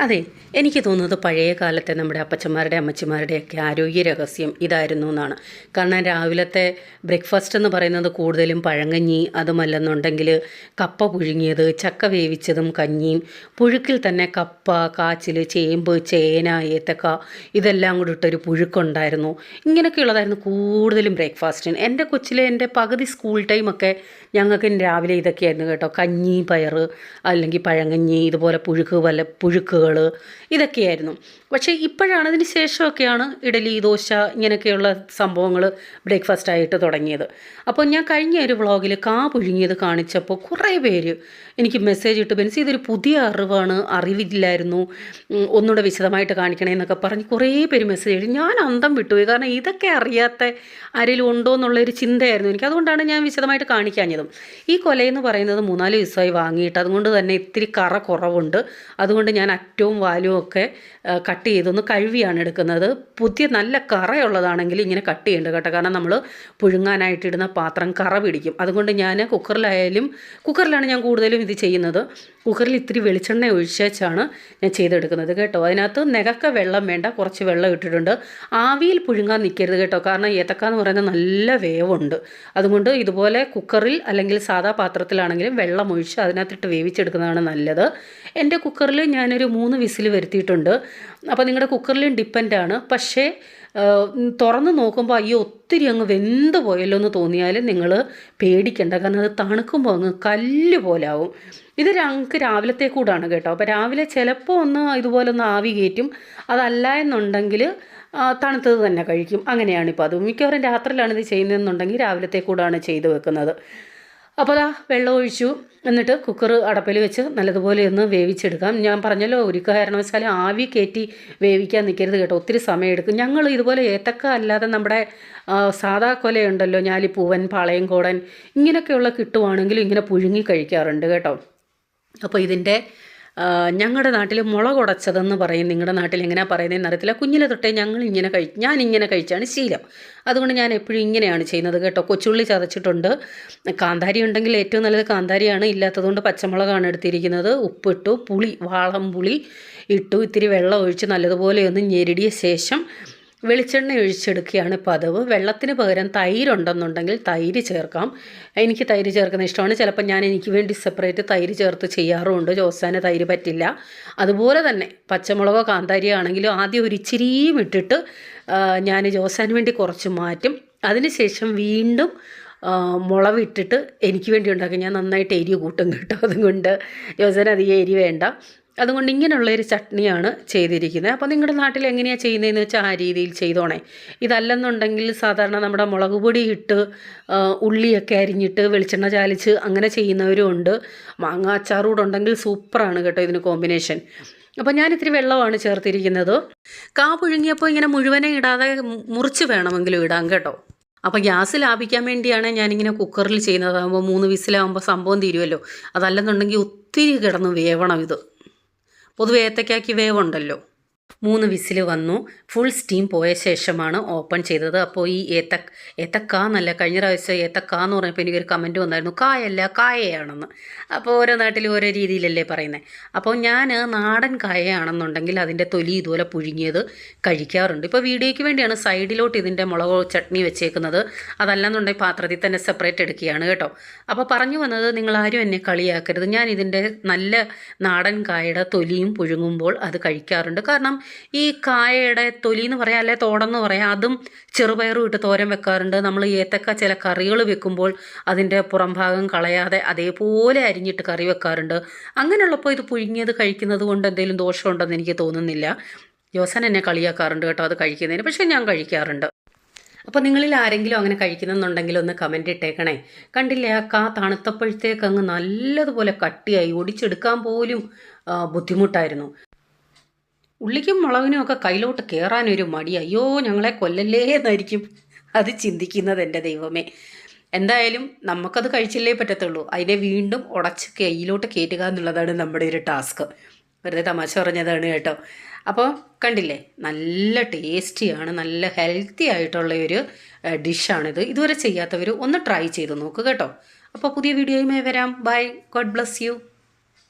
അതെ എനിക്ക് തോന്നുന്നത് പഴയ കാലത്തെ നമ്മുടെ അപ്പച്ചന്മാരുടെ അമ്മച്ചിമാരുടെയൊക്കെ ആരോഗ്യ രഹസ്യം ഇതായിരുന്നു എന്നാണ്. കാരണം രാവിലത്തെ ബ്രേക്ക്ഫാസ്റ്റ് എന്ന് പറയുന്നത് കൂടുതലും പഴങ്കഞ്ഞി അതുമല്ലെന്നുണ്ടെങ്കിൽ കപ്പ പുഴുങ്ങിയത് ചക്ക വേവിച്ചതും കഞ്ഞിയും പുഴുക്കിൽ തന്നെ കപ്പ കാച്ചിൽ ചേമ്പ് ചേന ഏത്തക്ക ഇതെല്ലാം കൂടി ഇട്ടൊരു പുഴുക്കുണ്ടായിരുന്നു. ഇങ്ങനെയൊക്കെയുള്ളതായിരുന്നു കൂടുതലും ബ്രേക്ക്ഫാസ്റ്റിന് എന്റെ കൊച്ചിലെ എന്റെ പകുതി സ്കൂൾ ടൈമൊക്കെ ഞങ്ങൾക്ക് രാവിലെ ഇതൊക്കെയായിരുന്നു കേട്ടോ. കഞ്ഞി പയർ അല്ലെങ്കിൽ പഴങ്കഞ്ഞി ഇതുപോലെ പുഴുക്ക് വല്ല പുഴുക്കുകൾ ഇതൊക്കെയായിരുന്നു. പക്ഷേ ഇപ്പോഴാണ് അതിന് ശേഷമൊക്കെയാണ് ഇഡലി ദോശ ഇങ്ങനെയൊക്കെയുള്ള സംഭവങ്ങൾ ബ്രേക്ക്ഫാസ്റ്റ് ആയിട്ട് തുടങ്ങിയത്. അപ്പോൾ ഞാൻ കഴിഞ്ഞ ഒരു വ്ളോഗിൽ കാ പുഴുങ്ങിയത് കാണിച്ചപ്പോൾ കുറേ പേര് എനിക്ക് മെസ്സേജ് ഇട്ട് ബെൻസ് ഇതൊരു പുതിയ അറിവാണ് അറിവില്ലായിരുന്നു ഒന്നുകൂടെ വിശദമായിട്ട് കാണിക്കണേ എന്നൊക്കെ പറഞ്ഞ് കുറേ പേര് മെസ്സേജ് ചെയ്തു. ഞാൻ അന്തം വിട്ടുപോയി. കാരണം ഇതൊക്കെ അറിയാത്ത ആരെങ്കിലും ഉണ്ടോ എന്നുള്ളൊരു ചിന്തയായിരുന്നു എനിക്ക്. അതുകൊണ്ടാണ് ഞാൻ വിശദമായിട്ട് കാണിക്കാഞ്ഞതും. ഈ കൊലയെന്ന് പറയുന്നത് മൂന്നാൽ ദിവസമായി വാങ്ങിയിട്ട് അതുകൊണ്ട് തന്നെ ഇത്തിരി കറ കുറവുണ്ട്. അതുകൊണ്ട് ഞാൻ അറ്റവും വാലും ഒക്കെ കട്ട് ചെയ്തൊന്ന് കഴുകിയാണ് എടുക്കുന്നത്. പുതിയ നല്ല കറയുള്ളതാണെങ്കിൽ ഇങ്ങനെ കട്ട് ചെയ്യേണ്ട കേട്ടോ. കാരണം നമ്മൾ പുഴുങ്ങാനായിട്ടിടുന്ന പാത്രം കറ പിടിക്കും. അതുകൊണ്ട് ഞാൻ കുക്കറിലായാലും കുക്കറിലാണ് ഞാൻ കൂടുതലും ഇത് ചെയ്യുന്നത്. കുക്കറിൽ ഇത്തിരി വെളിച്ചെണ്ണ ഒഴിച്ചാണ് ഞാൻ ചെയ്തെടുക്കുന്നത് കേട്ടോ. അതിനകത്ത് നികക്ക വെള്ളം വേണ്ട കുറച്ച് വെള്ളം ഇട്ടിട്ടുണ്ട്. ആവിയിൽ പുഴുങ്ങാൻ നിൽക്കരുത് കേട്ടോ. കാരണം ഏത്തക്ക എന്ന് പറയുന്നത് നല്ല വേവുണ്ട്. അതുകൊണ്ട് ഇതുപോലെ കുക്കറിൽ അല്ലെങ്കിൽ സാധാ പാത്രത്തിലാണെങ്കിലും വെള്ളം ഒഴിച്ച് അതിനകത്തിട്ട് വേവിച്ചെടുക്കുന്നതാണ് നല്ലത്. എന്റെ കുക്കറിൽ ഞാനൊരു മൂന്ന് വിസിൽ വരുത്തിയിട്ടുണ്ട്. അപ്പോൾ നിങ്ങളുടെ കുക്കറിലും ഡിപ്പെൻഡാണ് പക്ഷേ തുറന്ന് നോക്കുമ്പോൾ അയ്യോ ഒത്തിരി അങ്ങ് വെന്ത് പോയല്ലോ എന്ന് തോന്നിയാൽ നിങ്ങൾ പേടിക്കണ്ട. കാരണം അത് തണുക്കുമ്പോൾ അങ്ങ് കല്ല് പോലാവും ഇത് ഞങ്ങൾക്ക് രാവിലത്തെ കൂടാണ് കേട്ടോ. അപ്പോൾ രാവിലെ ചിലപ്പോൾ ഒന്ന് ഇതുപോലെ ഒന്ന് ആവി കയറ്റും. അതല്ല എന്നുണ്ടെങ്കിൽ തണുത്തത് തന്നെ കഴിക്കും. അങ്ങനെയാണ് അങ്ങനെയാണിപ്പോൾ അത്. മിക്കവാറും രാത്രിയിലാണ് ഇത് ചെയ്യുന്നതെന്നുണ്ടെങ്കിൽ രാവിലത്തെ കൂടാണ് ചെയ്ത് വെക്കുന്നത്. അപ്പോൾ അതാ വെള്ളം ഒഴിച്ചു. എന്നിട്ട് കുക്കർ അടപ്പിൽ വെച്ച് നല്ലതുപോലെ ഒന്ന് വേവിച്ചെടുക്കാം. ഞാൻ പറഞ്ഞല്ലോ ഒരു കാരണവശാലും ആവി കയറ്റി വേവിക്കാൻ നിൽക്കരുത് കേട്ടോ. ഒത്തിരി സമയമെടുക്കും ഞങ്ങൾ ഇതുപോലെ ഏത്തക്ക അല്ലാതെ നമ്മുടെ സാധാ കൊലയുണ്ടല്ലോ ഞാലിപ്പൂവൻ പാളയംകോടൻ ഇങ്ങനെയൊക്കെയുള്ള കിട്ടുവാണെങ്കിലും ഇങ്ങനെ പുഴുങ്ങി കഴിക്കാറുണ്ട് കേട്ടോ. അപ്പോൾ ഇതിന്റെ ഞങ്ങളുടെ നാട്ടിൽ മുളക് ഉടച്ചതെന്ന് പറയും. നിങ്ങളുടെ നാട്ടിൽ എങ്ങനെയാ പറയുന്നതെന്ന് അറിയത്തില്ല. കുഞ്ഞിലെ തൊട്ടേ ഞങ്ങൾ ഇങ്ങനെ കഴി ഞാൻ ഇങ്ങനെ കഴിച്ചാണ് ശീലം. അതുകൊണ്ട് ഞാൻ എപ്പോഴും ഇങ്ങനെയാണ് ചെയ്യുന്നത് കേട്ടോ. കൊച്ചുള്ളി ചതച്ചിട്ടുണ്ട്. കാന്താരി ഉണ്ടെങ്കിൽ ഏറ്റവും നല്ലത് കാന്താരിയാണ്. ഇല്ലാത്തതുകൊണ്ട് പച്ചമുളകാണ് എടുത്തിരിക്കുന്നത്. ഉപ്പിട്ടു പുളി വാളം പുളി ഇട്ടു. ഇത്തിരി വെള്ളം ഒഴിച്ച് നല്ലതുപോലെ ഒന്ന് ഞെരടിയ ശേഷം വെളിച്ചെണ്ണ ഒഴിച്ചെടുക്കുകയാണ് പതിവ്. വെള്ളത്തിന് പകരം തൈര് ഉണ്ടെന്നുണ്ടെങ്കിൽ തൈര് ചേർക്കാം. എനിക്ക് തൈര് ചേർക്കുന്ന ഇഷ്ടമാണ്. ചിലപ്പോൾ ഞാൻ എനിക്ക് വേണ്ടി സെപ്പറേറ്റ് തൈര് ചേർത്ത് ചെയ്യാറുമുണ്ട്. ജോസാന തൈര് പറ്റില്ല. അതുപോലെ തന്നെ പച്ചമുളകോ കാന്താരിയോ ആണെങ്കിലും ആദ്യം ഒരു ഇച്ചിരിയും ഇട്ടിട്ട് ഞാൻ ജോസാന് വേണ്ടി കുറച്ച് മാറ്റും. അതിനുശേഷം വീണ്ടും മുളവിട്ടിട്ട് എനിക്ക് വേണ്ടി ഉണ്ടാക്കും. ഞാൻ നന്നായിട്ട് എരി കൂട്ടും കേട്ടോ അതുകൊണ്ട്. ജോസാന അധികം എരി വേണ്ട. അതുകൊണ്ട് ഇങ്ങനെയുള്ളൊരു ചട്നിയാണ് ചെയ്തിരിക്കുന്നത്. അപ്പോൾ നിങ്ങളുടെ നാട്ടിൽ എങ്ങനെയാണ് ചെയ്യുന്നതെന്ന് വെച്ചാൽ ആ രീതിയിൽ ചെയ്തോണേ. ഇതല്ലെന്നുണ്ടെങ്കിൽ സാധാരണ നമ്മുടെ മുളക് പൊടി ഇട്ട് ഉള്ളിയൊക്കെ അരിഞ്ഞിട്ട് വെളിച്ചെണ്ണ ചാലിച്ച് അങ്ങനെ ചെയ്യുന്നവരും ഉണ്ട്. മാങ്ങ അച്ചാറൂടെ ഉണ്ടെങ്കിൽ സൂപ്പറാണ് കേട്ടോ ഇതിന് കോമ്പിനേഷൻ. അപ്പോൾ ഞാൻ ഇത്തിരി വെള്ളമാണ് ചേർത്തിരിക്കുന്നത്. കാ പുഴുങ്ങിയപ്പോൾ ഇങ്ങനെ മുഴുവനെ ഇടാതെ മുറിച്ച് വേണമെങ്കിലും ഇടാം കേട്ടോ. അപ്പോൾ ഗ്യാസ് ലാഭിക്കാൻ വേണ്ടിയാണ് ഞാനിങ്ങനെ കുക്കറിൽ ചെയ്യുന്നത്. അതാകുമ്പോൾ മൂന്ന് വിസിലാകുമ്പോൾ സംഭവം തീരുമല്ലോ. അതല്ലെന്നുണ്ടെങ്കിൽ ഒത്തിരി കിടന്ന് വേവണം ഇത്. പൊതുവെ ഏത്തയ്ക്കാക്ക് വേവുണ്ടല്ലോ. മൂന്ന് വിസിൽ വന്നു. ഫുൾ സ്റ്റീം പോയ ശേഷമാണ് ഓപ്പൺ ചെയ്തത്. അപ്പോൾ ഈ ഏത്ത ഏത്തക്ക എന്നല്ല കഴിഞ്ഞ പ്രാവശ്യം ഏത്തക്ക എന്ന് പറഞ്ഞപ്പോൾ എനിക്കൊരു കമന്റ് വന്നായിരുന്നു. കായല്ല കായയാണെന്ന്. അപ്പോൾ ഓരോ നാട്ടിലും ഓരോ രീതിയിലല്ലേ പറയുന്നത് അപ്പോൾ ഞാൻ നാടൻ കായയാണെന്നുണ്ടെങ്കിൽ അതിന്റെ തൊലി ഇതുപോലെ പുഴുങ്ങിയത് കഴിക്കാറുണ്ട്. ഇപ്പോൾ വീഡിയോയ്ക്ക് വേണ്ടിയാണ് സൈഡിലോട്ട് ഇതിന്റെ മുളക് ചട്നി വെച്ചേക്കുന്നത്. അതല്ലെന്നുണ്ടെങ്കിൽ പാത്രത്തിൽ തന്നെ സെപ്പറേറ്റ് എടുക്കുകയാണ് കേട്ടോ. അപ്പോൾ പറഞ്ഞു വന്നത് നിങ്ങളാരും എന്നെ കളിയാക്കരുത്. ഞാൻ ഇതിന്റെ നല്ല നാടൻ കായയുടെ തൊലിയും പുഴുങ്ങുമ്പോൾ അത് കഴിക്കാറുണ്ട്. കാരണം ഈ കായയുടെ തൊലി എന്ന് പറയാം അല്ലെ തോടെന്ന് പറയാം അതും ചെറുപയറും ഇട്ട് തോരൻ വെക്കാറുണ്ട്. നമ്മൾ ഏത്തക്ക ചില കറികൾ വെക്കുമ്പോൾ അതിന്റെ പുറം ഭാഗം കളയാതെ അതേപോലെ അരിഞ്ഞിട്ട് കറി വെക്കാറുണ്ട്. അങ്ങനെയുള്ളപ്പോൾ ഇത് പുഴുങ്ങിയത് കഴിക്കുന്നത് കൊണ്ട് എന്തെങ്കിലും ദോഷമുണ്ടെന്ന് എനിക്ക് തോന്നുന്നില്ല. ജോസൻ എന്നെ കളിയാക്കാറുണ്ട് കേട്ടോ അത് കഴിക്കുന്നതിന് പക്ഷേ ഞാൻ കഴിക്കാറുണ്ട്. അപ്പോൾ നിങ്ങളിൽ ആരെങ്കിലും അങ്ങനെ കഴിക്കുന്നുണ്ടെങ്കിൽ ഒന്ന് കമന്റ് ഇട്ടേക്കണേ. കണ്ടില്ലേ ആ കാ തണുത്തപ്പോഴത്തേക്ക് അങ്ങ് നല്ലതുപോലെ കട്ടിയായി ഒടിച്ചെടുക്കാൻ പോലും ബുദ്ധിമുട്ടായിരുന്നു. ഉള്ളിക്കും മുളകിനും ഒക്കെ കയ്യിലോട്ട് കയറാനൊരു മടി. അയ്യോ ഞങ്ങളെ കൊല്ലല്ലേ എന്നായിരിക്കും അത് ചിന്തിക്കുന്നത് എന്റെ ദൈവമേ. എന്തായാലും നമുക്കത് കഴിച്ചില്ലേ പറ്റത്തുള്ളൂ. അതിനെ വീണ്ടും ഉടച്ച് കയ്യിലോട്ട് കയറ്റുക എന്നുള്ളതാണ് നമ്മുടെ ഒരു ടാസ്ക്. വെറുതെ തമാശ പറഞ്ഞതാണ് കേട്ടോ. അപ്പോൾ കണ്ടില്ലേ നല്ല ടേസ്റ്റിയാണ് നല്ല ഹെൽത്തി ആയിട്ടുള്ള ഒരു ഡിഷാണിത്. ഇതുവരെ ചെയ്യാത്തവർ ഒന്ന് ട്രൈ ചെയ്ത് നോക്കുക കേട്ടോ. അപ്പോൾ പുതിയ വീഡിയോയുമായി വരാം. ബൈ. God bless you.